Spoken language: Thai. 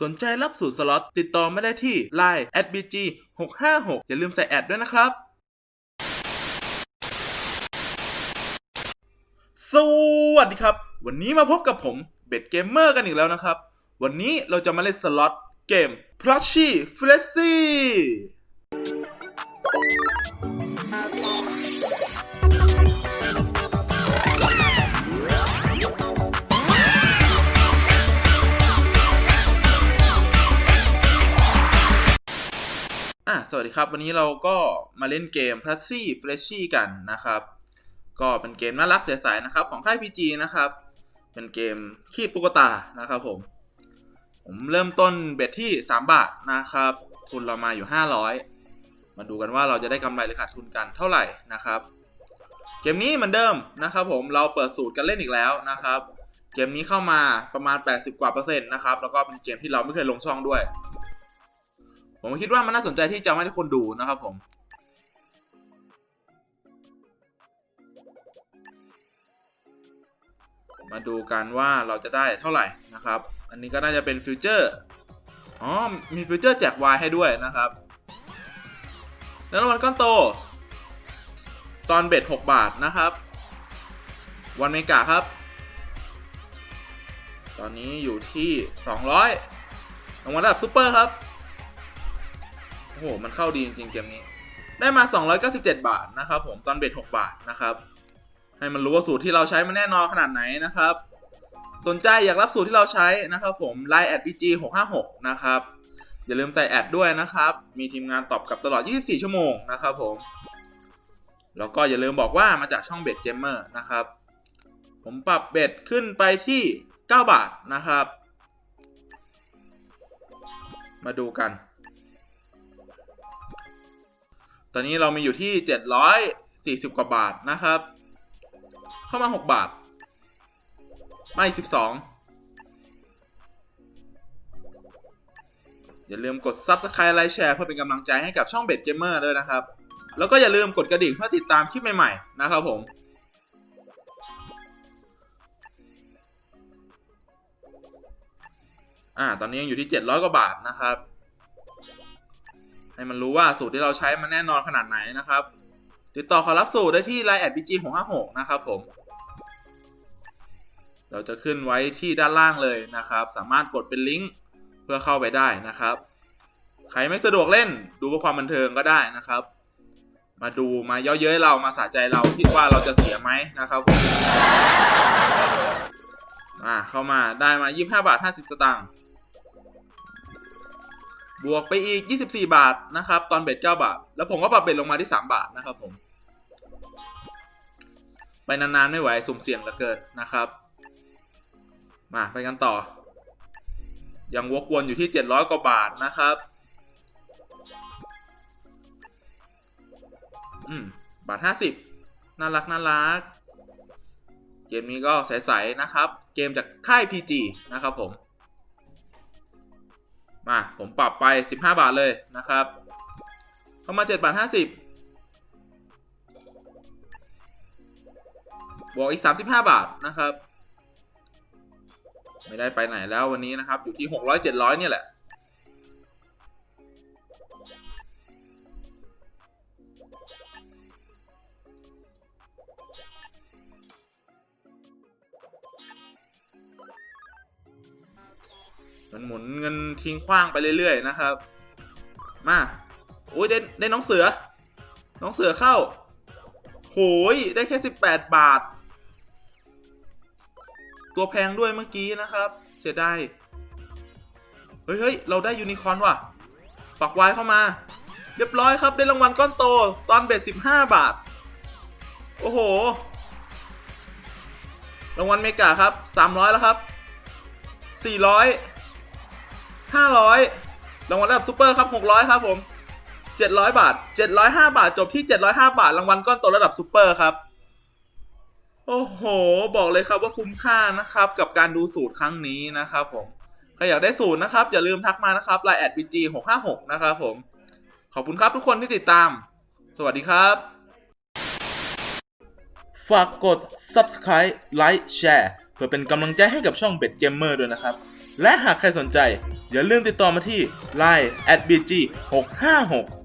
สนใจรับสูตรสล็อตติดต่อไม่ได้ที่ Line @bg 656อย่าลืมใส่แอดด้วยนะครับ สวัสดีครับ วันนี้มาพบกับผมเบดเกมเมอร์กันอีกแล้วนะครับ วันนี้เราจะมาเล่นสล็อตเกม p l u s h y f l ดีครับ วันนี้เราก็มาเล่นเกม p l u s h y f l e s h y กันนะครับ ก็เป็นเกมน่ารักใสๆนะครับ ของค่าย PG นะครับ เป็นเกมขี้ตุ๊กตานะครับผม ผมเริ่มต้นเบ็ดที่ 3 บาทนะครับ ทุนเรามาอยู่ 500 มาดูกันว่าเราจะได้กำไรหรือขาดทุนกันเท่าไหร่นะครับ เกมนี้เหมือนเดิมนะครับผมเราเปิดสูตรกันเล่นอีกแล้วนะครับ เกมนี้เข้ามาประมาณ 80 กว่าเปอร์เซ็นต์นะครับ แล้วก็เป็นเกมที่เราไม่เคยลงช่องด้วย ผมคิดว่ามันน่าสนใจที่จะมาให้คนดูนะครับผมมาดูกันว่าเราจะได้เท่าไหร่นะครับ อันนี้ก็น่าจะเป็นฟิวเจอร์ อ๋อ มีฟิวเจอร์แจกวายให้ด้วยนะครับ แล้วรางวัลก้อนโต ตอนเบ็ด 6 บาทนะครับ วันเมกาครับ ตอนนี้อยู่ที่ 200รางวัลระดับซูเปอร์ครับ หมันเข้าดีจริงๆเกมนี้ ได้มา 297 บาทนะครับผมตอนเบ็ด6บาทนะครับ ให้มันรู้ว่าสูตรที่เราใช้มันแน่นอนขนาดไหนนะครับ สนใจอยากรับสูตรที่เราใช้นะครับผม Line at bg 656นะครับ อย่าลืมใส่แอดด้วยนะครับ มีทีมงานตอบกลับตลอด 24 ชั่วโมงนะครับผม แล้วก็อย่าลืมบอกว่ามาจากช่องเบ็ดเกมเมอร์นะครับ ผมปรับเบ็ดขึ้นไปที่ 9 บาทนะครับ มาดูกัน ตอนนี้เรามีอยู่ที่740กว่าบาทนะครับ เข้ามา6บาท ไม่12อย่าลืมกด Subscribe ไลค์แชร์เพื่อเป็นกำลังใจให้กับช่องเบ็ดเกมเมอร์ด้วยนะครับ แล้วก็อย่าลืมกดกระดิ่งเพื่อติดตามคลิปใหม่ๆ นะครับผม อ่า ตอนนี้ยังอยู่ที่ 700 กว่าบาทนะครับ ให้มันรู้ว่าสูตรที่เราใช้มันแน่นอนขนาดไหนนะครับ ติดต่อขอรับสูตรได้ที่ Line แอด bg 656นะครับผม เราจะขึ้นไว้ที่ด้านล่างเลยนะครับ สามารถกดเป็นลิงก์เพื่อเข้าไปได้นะครับ ใครไม่สะดวกเล่นดูเพื่อความบันเทิงก็ได้นะครับ มาดูมาเย่อเย้ยเรามาสะใจเราคิดว่าเราจะเสียไหมนะครับผมอ่าเข้ามาได้มา 25 บาท 50 สตางค์ บวกไปอีก 24 บาทนะครับ ตอนเบ็ด9บาท แล้วผมก็ปรับเบ็ดลงมาที่ 3 บาทนะครับผม ไปนานๆไม่ไหวสุ่มเสี่ยงเหลือเกินนะครับ มาไปกันต่อ ยังวกวนอยู่ที่ 700 กว่าบาทนะครับอืมบาท 50 น่ารักน่ารัก เกมนี้ก็ใสๆนะครับ เกมจากค่าย PG นะครับผม มาผมปรับไป 15 บาทเลยนะครับ เข้ามา7บาท50 บวกอีก 35 บาทนะครับ ไม่ได้ไปไหนแล้ววันนี้นะครับ อยู่ที่ 600 700 เนี่ยแหละ มันหมุนเงินทิ้งขว้างไปเรื่อยๆนะครับ มาโอ้ยได้ได้น้องเสือ น้องเสือเข้า โหยได้แค่18บแปดบาท ตัวแพงด้วยเมื่อกี้นะครับ เสียดายเฮ้ยเฮ้ยเราได้ยูนิคอร์นว่ะ ปักไว้เข้ามา เรียบร้อยครับ ได้รางวัลก้อนโต ตอนเบ็ด15บาท โอ้โห รางวัลเมกาครับ300แล้วครับ400 500 รางวัลระดับซูเปอร์ครับ 600 ครับผม 700 บาท 705 บาท จบที่ 705 บาท รางวัลก้อนโตระดับซูเปอร์ครับ โอ้โห บอกเลยครับว่าคุ้มค่านะครับ กับการดูสูตรครั้งนี้นะครับผม ใครอยากได้สูตรนะครับ อย่าลืมทักมานะครับ Line แอด bg 656นะครับผม ขอบคุณครับทุกคนที่ติดตาม สวัสดีครับ ฝากกด subscribe ไลค์แชร์เพื่อเป็นกำลังใจให้กับช่องเบ็ดเกมเมอร์ด้วยนะครับ และหากใครสนใจ อย่าลืมติดต่อมาที่ Line at bg 656